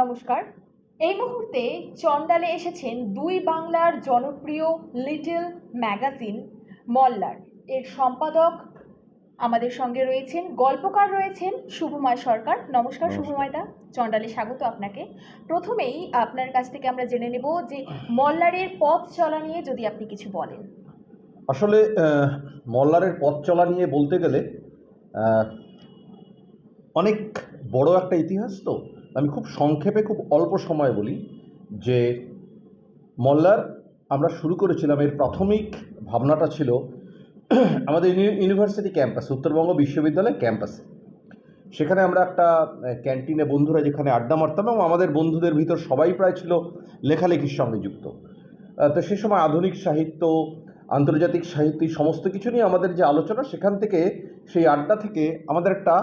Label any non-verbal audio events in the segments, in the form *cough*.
নমস্কার। এই মুহূর্তে চন্ডালে এসেছেন দুই বাংলার জনপ্রিয় লিটল ম্যাগাজিন মল্লার। এর সম্পাদক আমাদের সঙ্গে রয়েছেন গল্পকার রয়েছেন শুভময় সরকার। নমস্কার। শুভময়দা চন্ডালে স্বাগত আপনাকে। প্রথমেই আপনার কাছ থেকে আমরা জেনে নেব যে মল্লারের পথ চলা নিয়ে যদি আপনি কিছু বলেন। আসলে মল্লারের পথ চলা নিয়ে বলতে গেলে অনেক বড় একটা ইতিহাস তো। আমি খুব সংক্ষেপে খুব অল্প সময় বলি যে মল্লার আমরা শুরু করেছিলাম, এর প্রাথমিক ভাবনাটা ছিল *clears throat* আমাদের ইউনিভার্সিটি ক্যাম্পাস, উত্তরবঙ্গ বিশ্ববিদ্যালয় ক্যাম্পাসে। সেখানে আমরা একটা ক্যান্টিনে বন্ধুরা যেখানে আড্ডা মারতাম এবং আমাদের বন্ধুদের ভিতর সবাই প্রায় ছিল লেখালেখির সঙ্গে যুক্ত। তো সে সময় আধুনিক সাহিত্য, আন্তর্জাতিক সাহিত্য সমস্ত কিছু নিয়ে আমাদের যে আলোচনা, সেখান থেকে সেই আড্ডা থেকে আমাদের একটা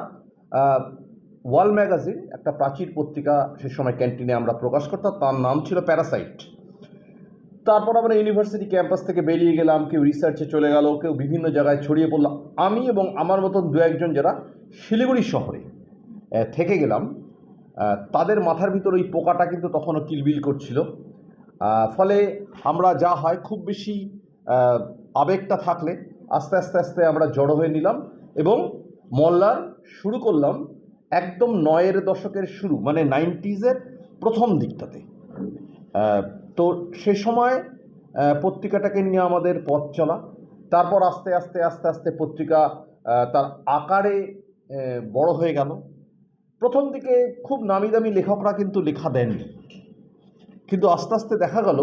ওয়াল ম্যাগাজিন, একটা প্রাচীর পত্রিকা সে সময় ক্যান্টিনে আমরা প্রকাশ করতাম, তার নাম ছিল প্যারাসাইট। তারপর আমরা ইউনিভার্সিটি ক্যাম্পাস থেকে বেরিয়ে গেলাম, কেউ রিসার্চে চলে গেল, কেউ বিভিন্ন জায়গায় ছড়িয়ে পড়লাম আমি এবং আমার মতন দু একজন যারা শিলিগুড়ি শহরে থেকে গেলাম তাদের মাথার ভিতর ওই পোকাটা কিন্তু তখনও কিলবিল করছিল। ফলে আমরা যা হয় খুব বেশি আবেগটা থাকলে আস্তে আস্তে আস্তে আমরা জড়ো হয়ে নিলাম এবং মল্লার শুরু করলাম একদম নয়ের দশকের শুরু মানে নাইনটিজের প্রথম দিকটাতে। তো সে সময় পত্রিকাটাকে নিয়ে আমাদের পথ চলা, তারপর আস্তে আস্তে আস্তে আস্তে পত্রিকা তার আকারে বড় হয়ে গেল। প্রথম দিকে খুব নামি দামি লেখকরা কিন্তু লেখা দেননি। কিন্তু আস্তে আস্তে দেখা গেল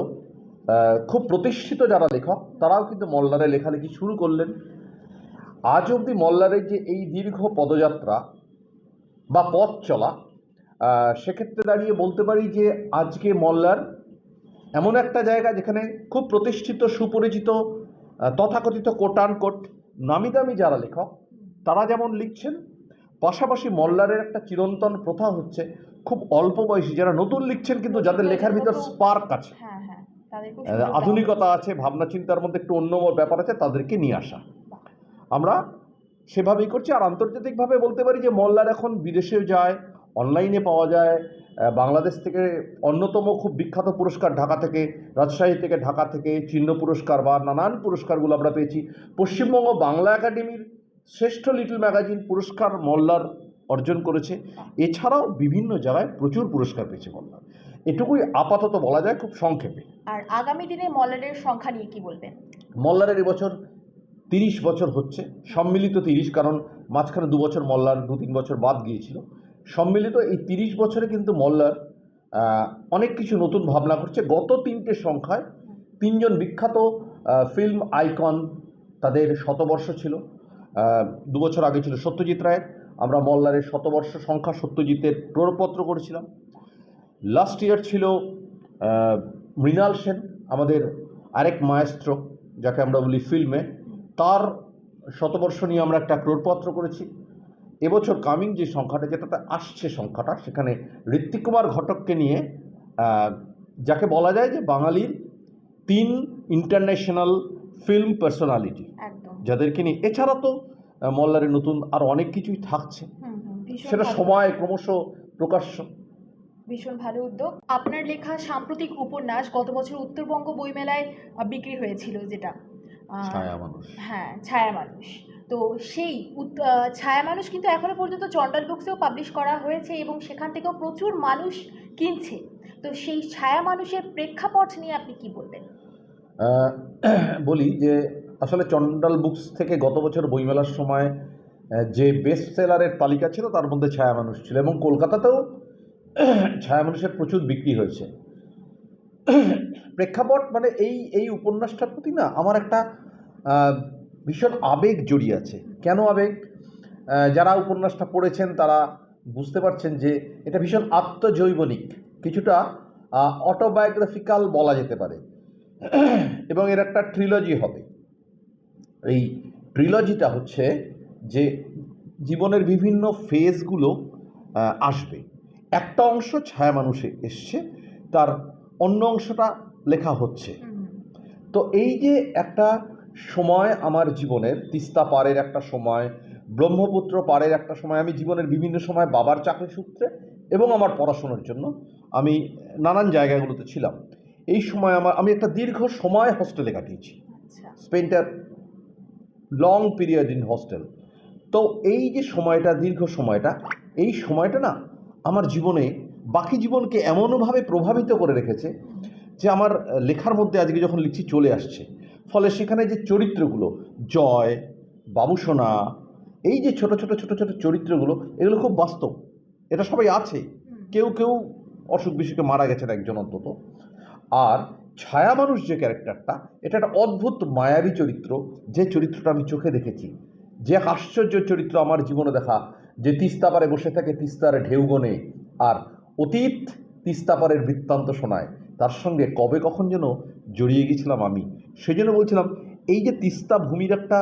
খুব প্রতিষ্ঠিত যারা লেখক, তারাও কিন্তু মল্লারে লেখালেখি শুরু করলেন। আজ অবধি মল্লারের যে এই দীর্ঘ পদযাত্রা বা পথ চলা সেক্ষেত্রে দাঁড়িয়ে বলতে পারি যে আজকে মল্লার এমন একটা জায়গা যেখানে খুব প্রতিষ্ঠিত সুপরিচিত তথাকথিত কোটান কোট নামি দামি যারা লেখক তারা যেমন লিখছেন পাশাপাশি মল্লারের একটা চিরন্তন প্রথা হচ্ছে খুব অল্প বয়সী যারা নতুন লিখছেন কিন্তু যাদের লেখার ভিতর স্পার্ক আছে। হ্যাঁ হ্যাঁ আধুনিকতা আছে ভাবনা চিন্তার মধ্যে একটু অন্য ব্যাপার আছে তাদেরকে নিয়ে আসা। আমরা সেভাবেই করছে। আর আন্তর্জাতিকভাবে বলতে পারি যে মল্লার এখন বিদেশেও যায় অনলাইনে পাওয়া যায় বাংলাদেশ থেকে অন্যতম খুব বিখ্যাত পুরস্কার ঢাকা থেকে রাজশাহী থেকে ঢাকা থেকে চিহ্ন পুরস্কার বা নানান পুরস্কারগুলো আমরা পেয়েছি। পশ্চিমবঙ্গ বাংলা একাডেমির শ্রেষ্ঠ লিটল ম্যাগাজিন পুরস্কার মল্লার অর্জন করেছে। এছাড়াও বিভিন্ন জায়গায় প্রচুর পুরস্কার পেয়েছে মল্লার এটুকুই আপাতত বলা যায় খুব সংক্ষেপে। আর আগামী দিনে মল্লারের সংখ্যা নিয়ে কি বলবেন? মল্লারের এবছর তিরিশ বছর হচ্ছে। সম্মিলিত তিরিশ, কারণ মাঝখানে দু বছর মল্লার দু তিন বছর বাদ গিয়েছিল। সম্মিলিত এই তিরিশ বছরে কিন্তু মল্লার অনেক কিছু নতুন ভাবনা করছে। গত তিনটে সংখ্যায় তিনজন বিখ্যাত ফিল্ম আইকন তাদের শতবর্ষ ছিল। দু বছর আগে ছিল সত্যজিৎ রায়ের। আমরা মল্লারের শতবর্ষ সংখ্যা সত্যজিতের প্রপত্র করেছিলাম। লাস্ট ইয়ার ছিল মৃণাল সেন, আমাদের আরেক মায়েস্ট্রো যাকে আমরা বলি ফিল্মে তার শতবর্ষ নিয়ে আমরা একটা ক্রোড়পত্র করেছি। এবছর কামিং যে সংখ্যাটা যেটাতে আসছে সংখ্যাটা সেখানে ঋত্বিক কুমার ঘটককে নিয়ে যাকে বলা যায় যে বাঙালির তিন ইন্টারন্যাশনাল ফিল্ম পার্সোনালিটি যাদেরকে নিয়ে এছাড়া তো মল্লারের নতুন আর অনেক কিছুই থাকছে। সেটা সময় ক্রমশ প্রকাশ্য। ভীষণ ভালো উদ্যোগ। আপনার লেখা সাম্প্রতিক উপন্যাস গত বছর উত্তরবঙ্গ বইমেলায় বিক্রি হয়েছিল যেটা। হ্যাঁ ছায়া মানুষ। তো সেই ছায়া মানুষ কিন্তু এখনও পর্যন্ত চন্ডাল বুকসেও পাবলিশ করা হয়েছে এবং সেখান থেকেও প্রচুর মানুষ কিনছে। তো সেই ছায়া মানুষের প্রেক্ষাপট নিয়ে আপনি কি বলবেন? *clears throat* বলি যে আসলে চন্ডাল বুকস থেকে গত বছর বইমেলার সময় যে বেস্ট সেলারের তালিকা ছিল তার মধ্যে ছায়া মানুষ ছিল এবং কলকাতাতেও *clears throat* ছায়া মানুষের প্রচুর বিক্রি হয়েছে। *clears throat* প্রেক্ষাপট মানে এই এই উপন্যাসটার প্রতি না আমার একটা ভীষণ আবেগ জড়িয়ে আছে। কেন আবেগ? যারা উপন্যাসটা পড়েছেন তারা বুঝতে পারছেন যে এটা ভীষণ আত্মজৈবনিক। কিছুটা অটোবায়োগ্রাফিক্যাল বলা যেতে পারে। *clears throat* এবং এর একটা ট্রিলজি হবে। এই ট্রিলজিটা হচ্ছে যে জীবনের বিভিন্ন ফেজগুলো আসবে। একটা অংশ ছায়া মানুষে এসছে তার অন্য অংশটা লেখা হচ্ছে। তো এই যে একটা সময় আমার জীবনের তিস্তা পাড়ের একটা সময় ব্রহ্মপুত্র পাড়ের একটা সময় আমি জীবনের বিভিন্ন সময় বাবার চাকরি সূত্রে এবং আমার পড়াশোনার জন্য আমি নানান জায়গাগুলোতে ছিলাম। এই সময় আমার আমি একটা দীর্ঘ সময় হস্টেলে কাটিয়েছি। Spent long period in hostel তো এই যে সময়টা দীর্ঘ সময়টা এই সময়টা না আমার জীবনে বাকি জীবনকে এমনভাবে প্রভাবিত করে রেখেছে যে আমার লেখার মধ্যে আজকে যখন লিখছি চলে আসছে। ফলে সেখানে যে চরিত্রগুলো জয় বাবুসোনা এই যে ছোট ছোট ছোট ছোট চরিত্রগুলো এগুলো খুব বাস্তব। এটা সবাই আছে। কেউ কেউ অসুখ বিসুখে মারা গেছেন একজন অন্তত। আর ছায়া মানুষ যে ক্যারেক্টারটা এটা একটা অদ্ভুত মায়াবী চরিত্র। যে চরিত্রটা আমি চোখে দেখেছি যে আশ্চর্য চরিত্র আমার জীবনে দেখা যে তিস্তাপারে বসে থাকে তিস্তার ঢেউ গনে আর অতীত তিস্তাপারের বৃত্তান্ত শোনায় তার সঙ্গে কবে কখন যেন জড়িয়ে গেছিলাম আমি সেই জন্য বলছিলাম, এই যে তিস্তা ভূমির একটা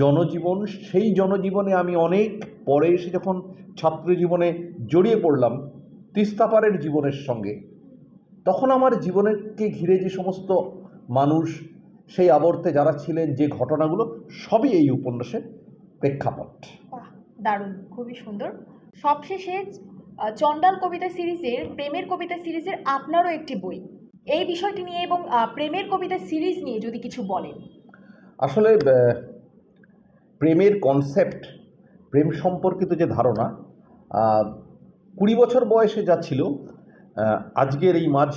জনজীবন, সেই জনজীবনে আমি অনেক পরে এসে যখন ছাত্র জীবনে জড়িয়ে পড়লাম তিস্তাপারের জীবনের সঙ্গে, তখন আমার জীবনেরকে ঘিরে যে সমস্ত মানুষ, সেই আবর্তে যারা ছিলেন, যে ঘটনাগুলো, সবই এই উপন্যাসের প্রেক্ষাপট। দারুণ, খুবই সুন্দর। সবশেষে চণ্ডাল কবিতা সিরিজের, প্রেমের কবিতা সিরিজের আপনারও একটি বই। এই বিষয়টি নিয়ে এবং প্রেমের কবিতা সিরিজ নিয়ে যদি কিছু বলেন। আসলে প্রেমের কনসেপ্ট প্রেম সম্পর্কিত যে ধারণা কুড়ি বছর বয়সে যা ছিল আজকের এই মাঝ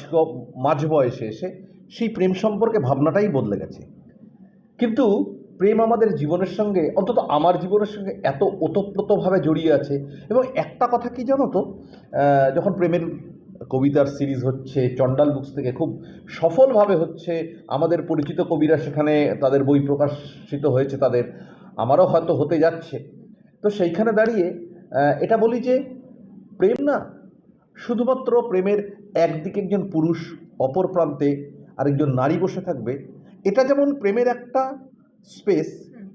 মাঝ বয়সে এসে সেই প্রেম সম্পর্কে ভাবনাটাই বদলে গেছে। কিন্তু প্রেম আমাদের জীবনের সঙ্গে, অন্তত আমার জীবনের সঙ্গে এত ওতপ্রোতভাবে জড়িয়ে আছে। এবং একটা কথা কি জানো তো? যখন প্রেমের কবিতার সিরিজ হচ্ছে চণ্ডাল বুকস থেকে খুব সফলভাবে হচ্ছে আমাদের পরিচিত কবিরা সেখানে তাদের বই প্রকাশিত হয়েছে তাদের আমারও হয়তো হতে যাচ্ছে। তো সেইখানে দাঁড়িয়ে এটা বলি যে প্রেম না শুধুমাত্র প্রেমের একদিকে একজন পুরুষ অপর প্রান্তে আরেকজন নারী বসে থাকবে এটা যেমন প্রেমের একটা স্পেস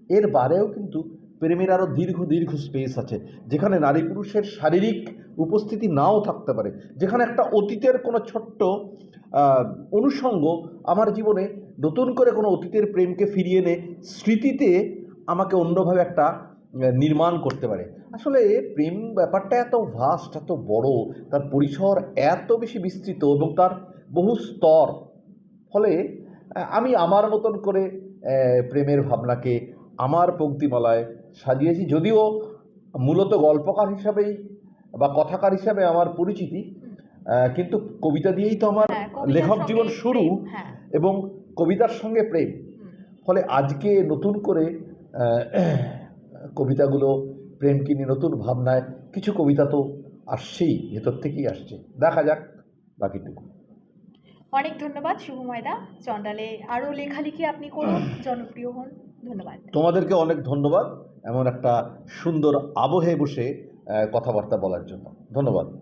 এর বারেও কিন্তু প্রেমের আরও দীর্ঘ দীর্ঘ স্পেস আছে। যেখানে নারী পুরুষের শারীরিক উপস্থিতি নাও থাকতে পারে। যেখানে একটা অতীতের কোনো ছোট্ট অনুষঙ্গ আমার জীবনে নতুন করে কোনো অতীতের প্রেমকে ফিরিয়ে এনে স্মৃতিতে আমাকে অন্যভাবে একটা নির্মাণ করতে পারে। আসলে প্রেম ব্যাপারটা এত ভাস্ট এত বড়, তার পরিসর এত বেশি বিস্তৃত এবং তার বহু স্তর। ফলে আমি আমার মতন করে প্রেমের ভাবনাকে আমার পঙ্ক্তিমালায় সাজিয়েছি। যদিও মূলত গল্পকার হিসাবেই বা কথাকার হিসাবে আমার পরিচিতি কিন্তু কবিতা দিয়েই তো আমার হ্যাঁ, লেখক জীবন শুরু হ্যাঁ। এবং কবিতার সঙ্গে প্রেম। ফলে আজকে নতুন করে কবিতাগুলো প্রেমকে নিয়ে নতুন ভাবনায় কিছু কবিতা তো আসছেই ভেতর থেকেই আসছে। দেখা যাক বাকিটুকু। অনেক ধন্যবাদ শুভ শুভময়দা। চণ্ডালে আরও লেখালেখি আপনি করুন জনপ্রিয় হন। ধন্যবাদ। তোমাদেরকে অনেক ধন্যবাদ। এমন একটা সুন্দর আবহে বসে কথাবার্তা বলার জন্য। ধন্যবাদ।